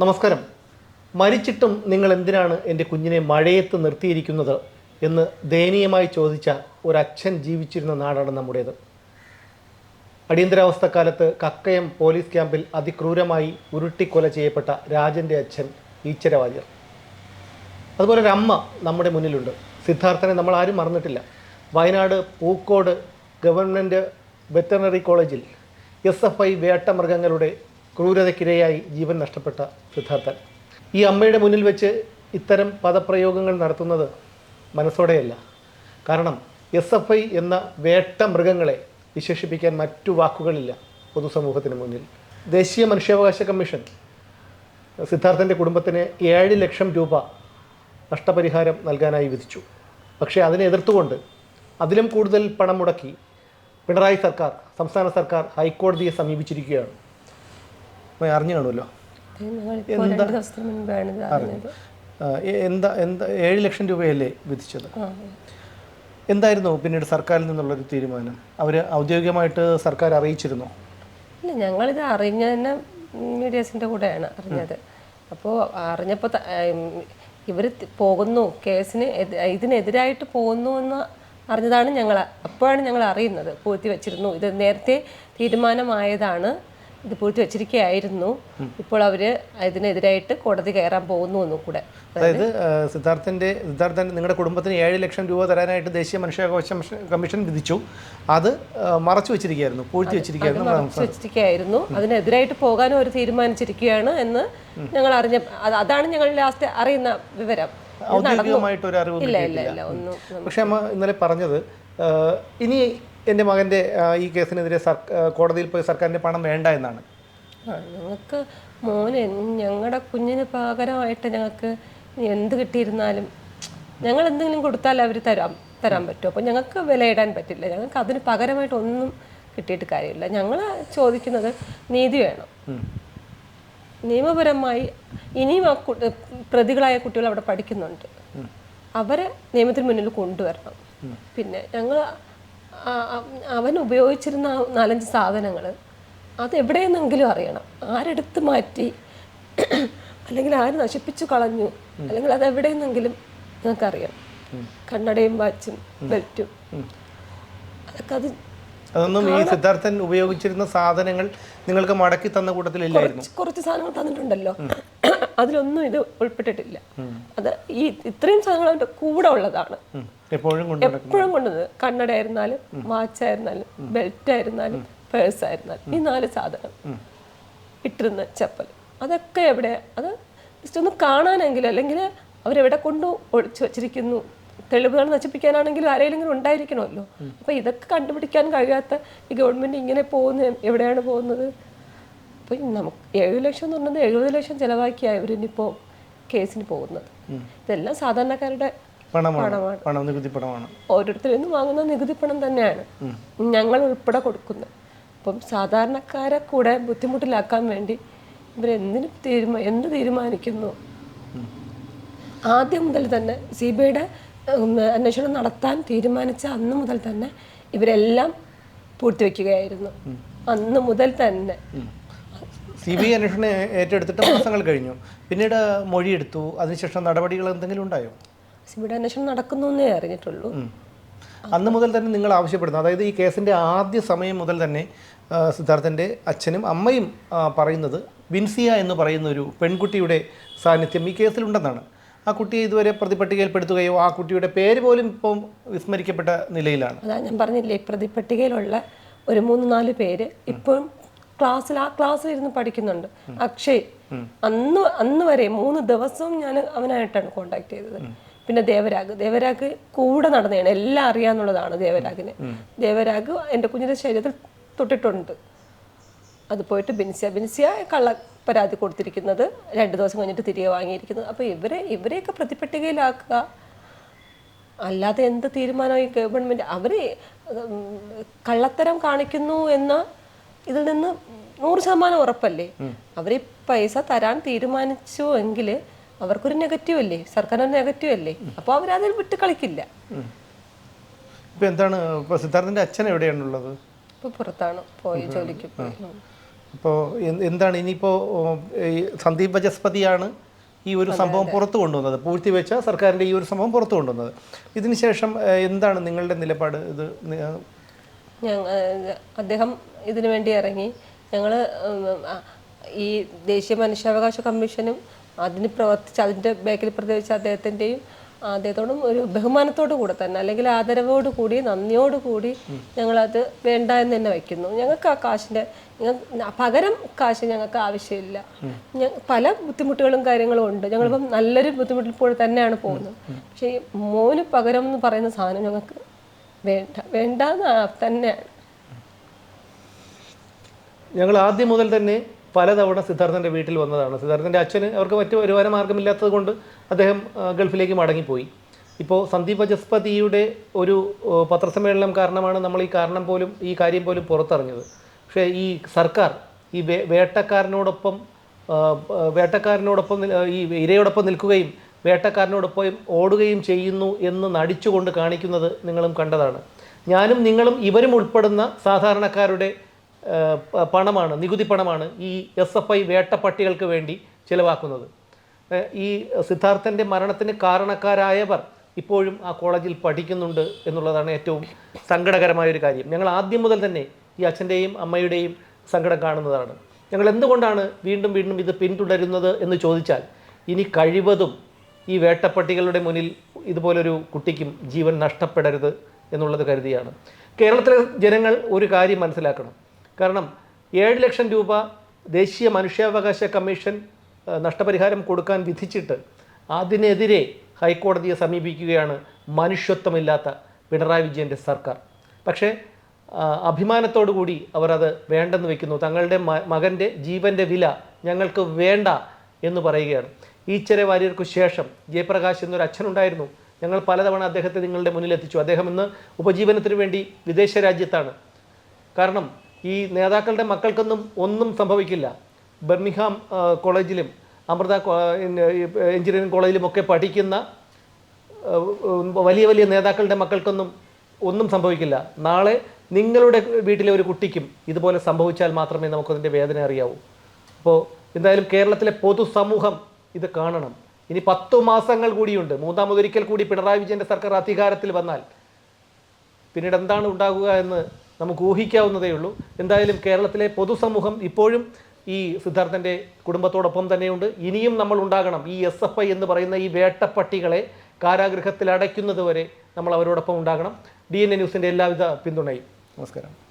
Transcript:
നമസ്കാരം. മരിച്ചിട്ടും നിങ്ങൾ എന്തിനാണ് എന്റെ കുഞ്ഞിനെ മഴയത്ത് നിർത്തിയിരിക്കുന്നത് എന്ന് ദയനീയമായി ചോദിച്ച ഒരച്ഛൻ ജീവിച്ചിരുന്ന നാടാണ് നമ്മുടേത്. അടിയന്തരാവസ്ഥക്കാലത്ത് കക്കയം പോലീസ് ക്യാമ്പിൽ അതിക്രൂരമായി ഉരുട്ടിക്കൊല ചെയ്യപ്പെട്ട രാജന്റെ അച്ഛൻ ഈച്ചരവാര്യർ അതുപോലെ ഒരു അമ്മ നമ്മുടെ മുന്നിലുണ്ട്. സിദ്ധാർത്ഥനെ നമ്മൾ ആരും മറന്നിട്ടില്ല. വയനാട് പൂക്കോട് ഗവൺമെന്റ് വെറ്ററിനറി കോളേജിൽ എസ് എഫ് ഐ വേട്ടമൃഗങ്ങളുടെ ക്രൂരതയ്ക്കിരയായി ജീവൻ നഷ്ടപ്പെട്ട സിദ്ധാർത്ഥൻ. ഈ അമ്മയുടെ മുന്നിൽ വെച്ച് ഇത്തരം പദപ്രയോഗങ്ങൾ നടത്തുന്നത് മനസ്സോടെയല്ല. കാരണം എസ് എഫ് ഐ എന്ന വേട്ട മൃഗങ്ങളെ വിശേഷിപ്പിക്കാൻ മറ്റു വാക്കുകളില്ല പൊതുസമൂഹത്തിന് മുന്നിൽ. ദേശീയ മനുഷ്യാവകാശ കമ്മീഷൻ സിദ്ധാർത്ഥന്റെ കുടുംബത്തിന് ഏഴ് ലക്ഷം രൂപ നഷ്ടപരിഹാരം നൽകാനായി വിധിച്ചു. പക്ഷേ അതിനെ എതിർത്തുകൊണ്ട് അതിലും കൂടുതൽ പണം മുടക്കി പിണറായി സർക്കാർ സംസ്ഥാന സർക്കാർ ഹൈക്കോടതിയെ സമീപിച്ചിരിക്കുകയാണ്. ആ, കാണുമല്ലോ. എന്താ? എന്താ ഏഴ് ലക്ഷം രൂപയല്ലേ വിധിച്ചത്. എന്തായിരുന്നു പിന്നീട് സർക്കാരിൽ നിന്നുള്ള ഒരു തീരുമാനം? അവർ ഔദ്യോഗികമായിട്ട് സർക്കാർ അറിയിച്ചിരുന്നു? ഇല്ല ഞങ്ങളിത് അറിഞ്ഞ തന്നെ മീഡിയസിന്റെ കൂടെയാണ് അറിഞ്ഞത്. അപ്പോൾ അറിഞ്ഞപ്പോൾ ഇവർ പോകുന്നു കേസിന് ഇതിനെതിരായിട്ട് പോകുന്നു എന്ന് അറിഞ്ഞതാണ് ഞങ്ങൾ അപ്പോഴാണ് ഞങ്ങൾ അറിയുന്നത് പൂഴ്ത്തി വെച്ചിരുന്നു ഇത് നേരത്തെ തീരുമാനമായതാണ്. ഇത് പൂഴ്ത്തി വെച്ചിരിക്കുകയായിരുന്നു. ഇപ്പോൾ അവർ ഇതിനെതിരായിട്ട് കോടതി കയറാൻ പോകുന്നു എന്നും കൂടെ. അതായത് സിദ്ധാർത്ഥിന്റെ സിദ്ധാർത്ഥൻ നിങ്ങളുടെ കുടുംബത്തിന് ഏഴ് ലക്ഷം രൂപ തരാനായിട്ട് ദേശീയ മനുഷ്യാവകാശ കമ്മീഷൻ- വിധിച്ചു. അത് മറച്ചു വെച്ചിരിക്കുകയായിരുന്നു പൂഴ്ത്തി വെച്ചിരിക്കുകയായിരുന്നു മറച്ചു വെച്ചിരിക്കുകയായിരുന്നു. അതിനെതിരായിട്ട് പോകാനും അവർ തീരുമാനിച്ചിരിക്കുകയാണ് എന്ന് ഞങ്ങൾ അറിഞ്ഞ അതാണ് ഞങ്ങൾ ലാസ്റ്റ് അറിയുന്ന വിവരം. ഔദ്യോഗികമായിട്ട് ഒരു അറിവ് ഇല്ല ഇല്ല ഇല്ല ഒന്നും പക്ഷേ അമ്മ ഇന്നലെ പറഞ്ഞത് ഇനി എന്റെ മകന്റെ ഈ കേസിനെതിരെ കോടതിയിൽ പോയി സർക്കാരിന്റെ പണം വേണ്ട എന്നാണ്. ഞങ്ങൾക്ക് മോന് ഞങ്ങളുടെ കുഞ്ഞിന് പകരമായിട്ട് ഞങ്ങൾക്ക് എന്ത് കിട്ടിയിരുന്നാലും ഞങ്ങൾ എന്തെങ്കിലും കൊടുത്താൽ അവർ തരാം തരാൻ പറ്റും. അപ്പോൾ ഞങ്ങൾക്ക് വിലയിടാൻ പറ്റില്ല. ഞങ്ങൾക്ക് അതിന് പകരമായിട്ട് ഒന്നും കിട്ടിയിട്ട് കാര്യമില്ല. ഞങ്ങൾ ചോദിക്കുന്നത് നീതി വേണം. നിയമപരമായി ഇനിയും ആ പ്രതികളായ കുട്ടികൾ അവിടെ പഠിക്കുന്നുണ്ട്. അവരെ നിയമത്തിന് മുന്നിൽ കൊണ്ടുവരണം. പിന്നെ ഞങ്ങൾ അവൻ ഉപയോഗിച്ചിരുന്ന നാലഞ്ച് സാധനങ്ങൾ അത് എവിടെയെന്നെങ്കിലും അറിയണം. ആരെടുത്ത് മാറ്റി അല്ലെങ്കിൽ ആര് നശിപ്പിച്ചു കളഞ്ഞു അല്ലെങ്കിൽ അത് എവിടെയെന്നെങ്കിലും ഞങ്ങൾക്കറിയാം. കണ്ണടയും വാച്ചും ബെൽറ്റും. അതൊക്കെ അത് അതൊന്നും ഈ സിദ്ധാർത്ഥൻ ഉപയോഗിച്ചിരുന്ന സാധനങ്ങൾ നിങ്ങൾക്ക് മടക്കി തന്ന കൂട്ടത്തിലില്ലായിരുന്നു. കുറച്ച് കുറച്ച് സാധനങ്ങൾ തന്നിട്ടുണ്ടല്ലോ. അതിലൊന്നും ഇത് ഉൾപ്പെട്ടിട്ടില്ല. അത് ഈ ഇത്രയും സാധനങ്ങൾ അവന്റെ കൂടെ ഉള്ളതാണ്. എപ്പോഴും എപ്പോഴും കൊണ്ടത് കണ്ണട ആയിരുന്നാലും വാച്ച് ആയിരുന്നാലും ബെൽറ്റ് ആയിരുന്നാലും പേഴ്സ് ആയിരുന്നാലും ഈ നാല് സാധനം ഇട്ടിരുന്ന ചപ്പൽ. അതൊക്കെ എവിടെ? അത് ജസ്റ്റ് ഒന്ന് കാണാനെങ്കിലും അല്ലെങ്കിൽ അവരെവിടെ കൊണ്ട് ഒളിച്ചു വച്ചിരിക്കുന്നു. തെളിവുകൾ നശിപ്പിക്കാനാണെങ്കിലും ആരെങ്കിലും ഉണ്ടായിരിക്കണമല്ലോ. അപ്പൊ ഇതൊക്കെ കണ്ടുപിടിക്കാൻ കഴിയാത്ത ഈ ഗവൺമെന്റ് ഇങ്ങനെ പോകുന്ന എവിടെയാണ് പോകുന്നത്? അപ്പൊ ഈ നമുക്ക് ഏഴ് ലക്ഷം എന്ന് പറഞ്ഞത് എഴുപത് ലക്ഷം ചിലവാക്കിയാണ് ഇവരിപ്പോൾ കേസിന് പോകുന്നത്. ഇതെല്ലാം സാധാരണക്കാരുടെ പണമാണ്. പണം നികുതി പണമാണ്. ഓരോരുത്തരിൽ നിന്ന് വാങ്ങുന്ന നികുതി പണം തന്നെയാണ്. ഞങ്ങൾ ഉൾപ്പെടെ കൊടുക്കുന്നത് അപ്പം സാധാരണക്കാരെ കൂടെ ബുദ്ധിമുട്ടിലാക്കാൻ വേണ്ടി ഇവരെന്തിനു തീരുമാ എന്ത് തീരുമാനിക്കുന്നു? ആദ്യം മുതൽ തന്നെ സി ബി ഐയുടെ അന്വേഷണം നടത്താൻ തീരുമാനിച്ച അന്ന് മുതൽ തന്നെ ഇവരെല്ലാം പൂഴ്ത്തിവെക്കുകയായിരുന്നു അന്ന് മുതൽ തന്നെ. സി ബി ഐ അന്വേഷണം ഏറ്റെടുത്തിട്ട് മാസങ്ങൾ കഴിഞ്ഞു. പിന്നീട് മൊഴിയെടുത്തു. അതിനുശേഷം നടപടികൾ എന്തെങ്കിലും ഉണ്ടായോ? സി ബി ഐ അന്വേഷണം നടക്കുന്നു അറിഞ്ഞിട്ടുള്ളൂ. അന്ന് മുതൽ തന്നെ നിങ്ങൾ ആവശ്യപ്പെടുന്നു അതായത് ഈ കേസിന്റെ ആദ്യ സമയം മുതൽ തന്നെ സിദ്ധാർത്ഥന്റെ അച്ഛനും അമ്മയും പറയുന്നത് വിൻസിയ എന്ന് പറയുന്ന ഒരു പെൺകുട്ടിയുടെ സാന്നിധ്യം ഈ കേസിലുണ്ടെന്നാണ്. ആ കുട്ടിയെ ഇതുവരെ പ്രതിപട്ടികയിൽപ്പെടുത്തുകയോ ആ കുട്ടിയുടെ പേര് പോലും ഇപ്പം വിസ്മരിക്കപ്പെട്ട നിലയിലാണ്. അതാ ഞാൻ പറഞ്ഞില്ലേ പ്രതിപട്ടികയിലുള്ള ഒരു മൂന്ന് നാല് പേര് ഇപ്പോഴും ക്ലാസ്സിൽ ആ ക്ലാസ്സിൽ ഇരുന്ന് പഠിക്കുന്നുണ്ട്. അക്ഷയ് അന്ന് അന്ന് വരെ മൂന്ന് ദിവസവും ഞാൻ അവനായിട്ടാണ് കോണ്ടാക്ട് ചെയ്തത്. പിന്നെ ദേവരാഗ്. ദേവരാഗ് കൂടെ നടന്നതാണ്. എല്ലാം അറിയാന്നുള്ളതാണ് ദേവരാഗിന്. ദേവരാഗ് എന്റെ കുഞ്ഞിന്റെ ശരീരത്തിൽ തൊട്ടിട്ടുണ്ട്. അത് പോയിട്ട് ബിൻസിയ. ബിൻസിയ കള്ള പരാതി കൊടുത്തിരിക്കുന്നത് രണ്ട് ദിവസം കഴിഞ്ഞിട്ട് തിരികെ വാങ്ങിയിരിക്കുന്നത്. അപ്പോൾ ഇവരെ ഇവരെയൊക്കെ പ്രതിപട്ടികയിലാക്കുക. അല്ലാതെ എന്ത് തീരുമാനമായി ഗവൺമെന്റ് അവർ കള്ളത്തരം കാണിക്കുന്നു എന്ന ഇതിൽ നിന്ന് നൂറ് ശതമാനം ഉറപ്പല്ലേ? അവർ പൈസ തരാൻ തീരുമാനിച്ചു എങ്കിൽ അവർക്കൊരു നെഗറ്റീവ് അല്ലേ? സർക്കാരിന് നെഗറ്റീവ് അല്ലേ? അപ്പോൾ അവരതിൽ വിട്ട് കളിക്കില്ല. ഇപ്പൊ എന്താണ് സിദ്ധാർത്ഥന്റെ അച്ഛൻ എവിടെയാണുള്ളത്? ഇപ്പൊ പുറത്താണ് പോയി ജോലിക്ക്. അപ്പോൾ എന്താണ് ഇനിയിപ്പോൾ സന്ദീപ് ബജസ്പതിയാണ് ഈ ഒരു സംഭവം പുറത്തു കൊണ്ടുവന്നത്. പൂഴ്ത്തിവെച്ച സർക്കാരിന്റെ ഈ ഒരു സംഭവം പുറത്തു കൊണ്ടുവന്നത്. ഇതിനുശേഷം എന്താണ് നിങ്ങളുടെ നിലപാട്? ഇത് അദ്ദേഹം ഇതിനു വേണ്ടി ഇറങ്ങി. ഞങ്ങൾ ഈ ദേശീയ മനുഷ്യാവകാശ കമ്മീഷനും അതിന് പ്രവർത്തിച്ച് അതിന്റെ ബാക്കിൽ പ്രതികരിച്ച അദ്ദേഹത്തിന്റെയും അദ്ദേഹത്തോടും ഒരു ബഹുമാനത്തോടു കൂടെ തന്നെ അല്ലെങ്കിൽ ആദരവോട് കൂടി നന്ദിയോട് കൂടി ഞങ്ങളത് വേണ്ട എന്ന് തന്നെ വയ്ക്കുന്നു. ഞങ്ങൾക്ക് ആ കാശിന്റെ പകരം കാശ് ഞങ്ങൾക്ക് ആവശ്യമില്ല. പല ബുദ്ധിമുട്ടുകളും കാര്യങ്ങളും ഉണ്ട്. ഞങ്ങളിപ്പം നല്ലൊരു ബുദ്ധിമുട്ടിൽ കൂടെ തന്നെയാണ് പോകുന്നത്. പക്ഷേ ഈ മോന് പകരം എന്ന് പറയുന്ന സാധനം ഞങ്ങൾക്ക് വേണ്ട വേണ്ട തന്നെയാണ്. ഞങ്ങൾ ആദ്യം മുതൽ തന്നെ പലതവണ സിദ്ധാർത്ഥന്റെ വീട്ടിൽ വന്നതാണ്. സിദ്ധാർത്ഥന്റെ അച്ഛന് അവർക്ക് മറ്റു വരുമാന മാർഗമില്ലാത്തത് കൊണ്ട് അദ്ദേഹം ഗൾഫിലേക്ക് മടങ്ങിപ്പോയി. ഇപ്പോൾ സന്ദീപ് ബജസ്പതിയുടെ ഒരു പത്രസമ്മേളനം കാരണമാണ് നമ്മൾ ഈ കാരണം പോലും ഈ കാര്യം പോലും പുറത്തറിഞ്ഞത് പക്ഷേ ഈ സർക്കാർ ഈ വേട്ടക്കാരനോടൊപ്പം വേട്ടക്കാരനോടൊപ്പം ഈ ഇരയോടൊപ്പം നിൽക്കുകയും വേട്ടക്കാരനോടൊപ്പം ഓടുകയും ചെയ്യുന്നു എന്ന് നടിച്ചുകൊണ്ട് കാണിക്കുന്നത് നിങ്ങളും കണ്ടതാണ്. ഞാനും നിങ്ങളും ഇവരും ഉൾപ്പെടുന്ന സാധാരണക്കാരുടെ പണമാണ് നികുതി പണമാണ് ഈ എസ് എഫ് ഐ വേട്ടപ്പട്ടികൾക്ക് വേണ്ടി ചിലവാക്കുന്നത്. ഈ സിദ്ധാർത്ഥന്റെ മരണത്തിന് കാരണക്കാരായവർ ഇപ്പോഴും ആ കോളേജിൽ പഠിക്കുന്നുണ്ട് എന്നുള്ളതാണ് ഏറ്റവും സങ്കടകരമായ ഒരു കാര്യം. ഞങ്ങൾ ആദ്യം മുതൽ തന്നെ ഈ അച്ഛന്റെയും അമ്മയുടെയും സങ്കടം കാണുന്നതാണ്. ഞങ്ങൾ എന്തുകൊണ്ടാണ് വീണ്ടും വീണ്ടും ഇത് പിന്തുടരുന്നത് എന്ന് ചോദിച്ചാൽ ഇനി കഴിവതും ഈ വേട്ടപ്പട്ടികളുടെ മുന്നിൽ ഇതുപോലൊരു കുട്ടിക്കും ജീവൻ നഷ്ടപ്പെടരുത് എന്നുള്ളത് കരുതിയാണ്. കേരളത്തിലെ ജനങ്ങൾ ഒരു കാര്യം മനസ്സിലാക്കണം. കാരണം ഏഴ് ലക്ഷം രൂപ ദേശീയ മനുഷ്യാവകാശ കമ്മീഷൻ നഷ്ടപരിഹാരം കൊടുക്കാൻ വിധിച്ചിട്ട് അതിനെതിരെ ഹൈക്കോടതിയെ സമീപിക്കുകയാണ് മനുഷ്യത്വമില്ലാത്ത പിണറായി വിജയന്റെ സർക്കാർ. പക്ഷേ അഭിമാനത്തോടു കൂടി അവർ അത് വേണ്ടെന്ന് വെക്കുന്നു. തങ്ങളുടെ മകന്റെ ജീവന്റെ വില ഞങ്ങൾക്ക് വേണ്ട എന്ന് പറയുകയാണ്. ഈച്ചര വാര്യർക്കു ശേഷം ജയപ്രകാശ് എന്നൊരു അച്ഛനുണ്ടായിരുന്നു. ഞങ്ങൾ പലതവണ അദ്ദേഹത്തെ നിങ്ങളുടെ മുന്നിൽ എത്തിച്ചു. അദ്ദേഹം ഇന്ന് ഉപജീവനത്തിന് വേണ്ടി വിദേശ രാജ്യത്താണ്. കാരണം ഈ നേതാക്കളുടെ മക്കൾക്കൊന്നും ഒന്നും സംഭവിക്കില്ല. ബർമിഹാം കോളേജിലും അമൃത എഞ്ചിനീയറിംഗ് കോളേജിലും ഒക്കെ പഠിക്കുന്ന വലിയ വലിയ നേതാക്കളുടെ മക്കൾക്കൊന്നും ഒന്നും സംഭവിക്കില്ല. നാളെ നിങ്ങളുടെ വീട്ടിലെ ഒരു കുട്ടിക്കും ഇതുപോലെ സംഭവിച്ചാൽ മാത്രമേ നമുക്കതിന്റെ വേദന അറിയാവൂ. അപ്പോൾ എന്തായാലും കേരളത്തിലെ പൊതുസമൂഹം ഇത് കാണണം. ഇനി പത്തു മാസങ്ങൾ കൂടിയുണ്ട്. മൂന്നാമതൊരിക്കൽ കൂടി പിണറായി വിജയന്റെ സർക്കാർ അധികാരത്തിൽ വന്നാൽ പിന്നീട് എന്താണ് ഉണ്ടാകുക എന്ന് നമുക്ക് ഊഹിക്കാവുന്നതേ ഉള്ളൂ. എന്തായാലും കേരളത്തിലെ പൊതുസമൂഹം ഇപ്പോഴും ഈ സിദ്ധാർത്ഥന്റെ കുടുംബത്തോടൊപ്പം തന്നെയുണ്ട്. ഇനിയും നമ്മൾ ഉണ്ടാകണം. ഈ എസ് എഫ് ഐ എന്ന് പറയുന്ന ഈ വേട്ടപ്പട്ടികളെ കാരാഗൃഹത്തിൽ അടയ്ക്കുന്നത് വരെ നമ്മൾ അവരോടൊപ്പം ഉണ്ടാകണം. ഡി എൻ എ ന്യൂസിന്റെ എല്ലാവിധ പിന്തുണയും. നമസ്കാരം.